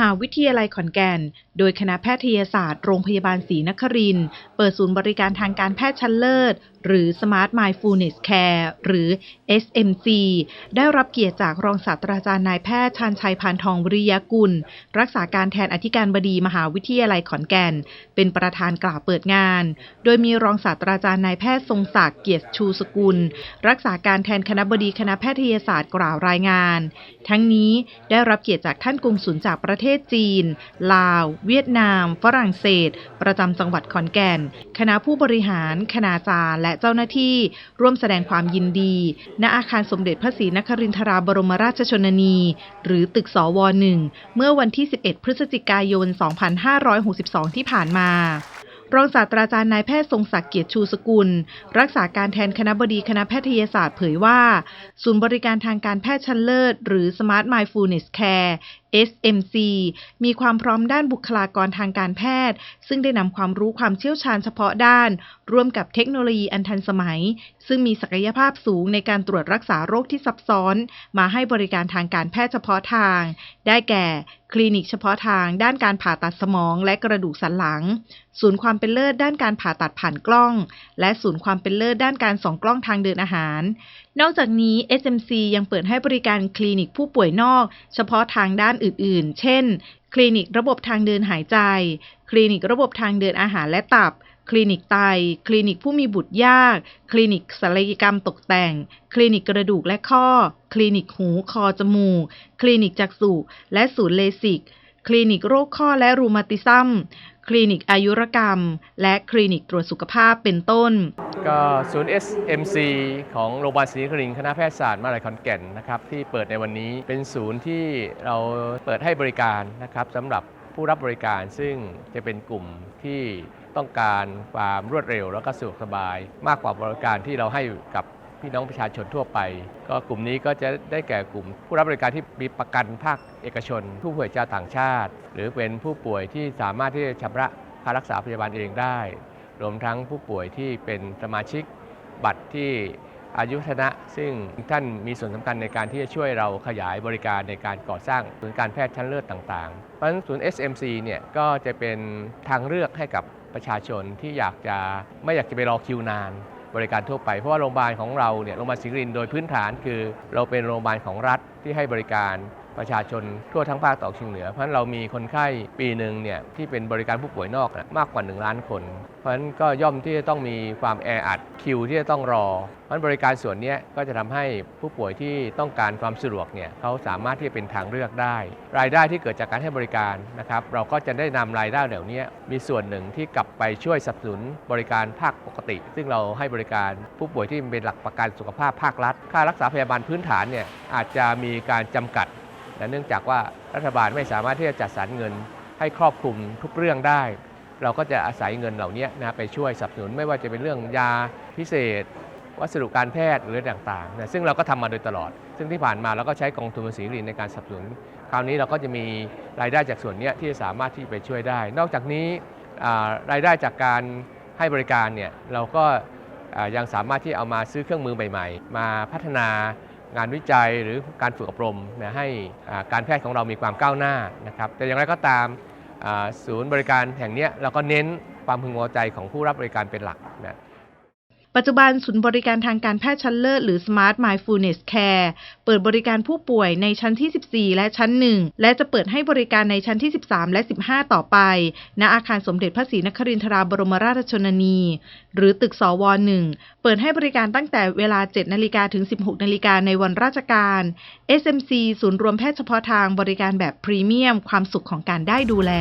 หาวิทยาลัยขอนแก่น โดยคณะแพทยศาสตร์ โรงพยาบาลศรีนคริน เปิดศูนย์บริการทางการแพทย์ชั้นเลิศ หรือ Smart Mindfulness Care หรือ SMC ได้รับเกียรติจากรองศาสตราจารย์นายแพทย์ชาญชัยพานทองวิริยกุล รักษาการแทนอธิการบดีมหาวิทยาลัยขอนแก่น เป็นประธานกล่าวเปิดงาน โดยมีรองศาสตราจารย์นายแพทย์ทรงศักดิ์เกียรติชูสกุล รักษาการแทนคณะบดีคณะแพทยศาสตร์กล่าวรายงาน ทั้งนี้ได้รับเกียรติจากท่านกงสุลจากประเทเทศจีน ลาว เวียดนาม ฝรั่งเศส ประจำจังหวัดขอนแก่น คณะผู้บริหาร คณาจารย์ และเจ้าหน้าที่ ร่วมแสดงความยินดี ณ อาคารสมเด็จพระศรีนครินทราบรมราชชนนี หรือตึกสวหนึ่ง เมื่อวันที่ 11 พฤศจิกายน 2562 ที่ผ่านมารองศาสตราจารย์นายแพทย์ทรงศักดิ์เกียรติชูสกุล รักษาการแทนคณะบดีคณะแพทยศาสตร์เผยว่า ศูนย์บริการทางการแพทย์ชั้นเลิศ หรือ Smart Mindfulness Care SMC มีความพร้อมด้านบุคลากรทางการแพทย์ ซึ่งได้นำความรู้ความเชี่ยวชาญเฉพาะด้าน ร่วมกับเทคโนโลยีอันทันสมัย ซึ่งมีศักยภาพสูงในการตรวจรักษาโรคที่ซับซ้อน มาให้บริการทางการแพทย์เฉพาะทาง ได้แก่ คลินิกเฉพาะทางด้านการผ่าตัดสมองและกระดูกสันหลัง ศูนย์ความเป็นเลิศด้านการผ่าตัดผ่านกล้อง และศูนย์ความเป็นเลิศด้านการส่องกล้องทางเดินอาหาร นอกจากนี้ SMC ยังเปิดให้บริการคลินิกผู้ป่วยนอก เฉพาะทางด้านอื่นๆ เช่น คลินิกระบบทางเดินหายใจ คลินิกระบบทางเดินอาหารและตับ คลินิกไต คลินิกผู้มีบุตรยาก คลินิกศัลยกรรมตกแต่ง คลินิกกระดูกและข้อ คลินิกหูคอจมูก คลินิกจักษุและศูนย์เลสิก คลินิกโรคข้อและรูมาติซัม คลินิกอายุรกรรม และคลินิกตรวจสุขภาพเป็นต้น ก็ศูนย์ SMC ของโรงพยาบาลศรีนครินทร์คณะแพทยศาสตร์มหาวิทยาลัยขอนแก่นนะครับที่เปิดในวันนี้เป็นศูนย์ที่เราเปิดให้บริการนะครับสำหรับผู้รับบริการซึ่งจะเป็นกลุ่มที่ต้องการความรวดเร็ว แล้วก็สะดวกสบาย มากกว่าบริการที่เราให้กับพี่น้องประชาชนทั่วไป ก็กลุ่มนี้ก็จะได้แก่กลุ่ม ผู้รับบริการที่มีประกันภาคเอกชน ผู้ป่วยชาวต่างชาติ หรือเป็นผู้ป่วยที่สามารถที่จะชำระค่ารักษาพยาบาลเองได้ รวมทั้งผู้ป่วยที่เป็นสมาชิกบัตรที่อายุทนะ ซึ่งท่านมีส่วนสำคัญในการที่จะช่วยเราขยายบริการในการก่อสร้างศูนย์การแพทย์ชั้นเลิศต่างๆ เพราะฉะนั้นศูนย์ SMC เนี่ยก็จะเป็นทางเลือกให้กับประชาชนที่อยากจะไม่อยากจะไปรอคิวนาน บริการทั่วไป เพราะว่าโรงพยาบาลของเราเนี่ยโรงพยาบาลศรีนครินโดยพื้นฐานคือ เราเป็นโรงพยาบาลของรัฐที่ให้บริการ ประชาชนทั่วทั้งภาคตะวันออกเฉียงเหนือ เพราะฉะนั้นเรามีคนไข้ปีหนึ่งเนี่ยที่เป็นบริการผู้ป่วยนอกมากกว่า 1 ล้านคน เพราะฉะนั้นก็ย่อมที่จะต้องมีความแออัดคิวที่จะต้องรอ เพราะฉะนั้นบริการส่วนนี้ก็จะทำให้ผู้ป่วยที่ต้องการความสะดวกเนี่ยเขาสามารถที่จะเป็นทางเลือกได้ รายได้ที่เกิดจากการให้บริการนะครับเราก็จะได้นำรายได้เหล่านี้มีส่วนหนึ่งที่กลับไปช่วยสนับสนุนบริการภาคปกติ ซึ่งเราให้บริการผู้ป่วยที่เป็นหลักประกันสุขภาพภาครัฐ ค่ารักษาพยาบาลพื้นฐานเนี่ยอาจจะมีการจำกัด แต่เนื่องจากว่ารัฐบาลไม่สามารถที่จะจัดสรรเงินให้ครอบคลุมทุกเรื่องได้ เราก็จะอาศัยเงินเหล่านี้นะไปช่วยสนับสนุนไม่ว่าจะเป็นเรื่องยาพิเศษ วัสดุการแพทย์หรือต่างๆนะซึ่งเราก็ทำมาโดยตลอด ซึ่งที่ผ่านมาเราก็ใช้กองทุนภาษีรินในการสนับสนุน คราวนี้เราก็จะมีรายได้จากส่วนนี้ที่จะสามารถที่ไปช่วยได้ นอกจากนี้รายได้จากการให้บริการเนี่ยเราก็ยังสามารถที่เอามาซื้อเครื่องมือใหม่ ๆ มาพัฒนา งานวิจัยหรือการฝึกอบรมนะให้การแพทย์ของเรามีความก้าวหน้านะครับแต่อย่างไรก็ตามศูนย์บริการแห่งนี้เราก็เน้นความพึงพอใจของผู้รับบริการเป็นหลักนะ ปัจจุบันศูนย์บริการทางการแพทย์ชั้นเลิศหรือ Smart Mindfulness Care เปิดบริการผู้ป่วยในชั้นที่ 14 และชั้น 1 และจะเปิดให้บริการในชั้นที่ 13 และ 15 ต่อไป ณอาคารสมเด็จพระศรีนครินทราบรมราชชนนี หรือตึกสว1เปิดให้บริการตั้งแต่เวลา 7 นาฬิกาถึง 16 นาฬิกาในวันราชการ SMC ศูนย์รวมแพทย์เฉพาะทางบริการแบบพรีเมียม ความสุขของการได้ดูแล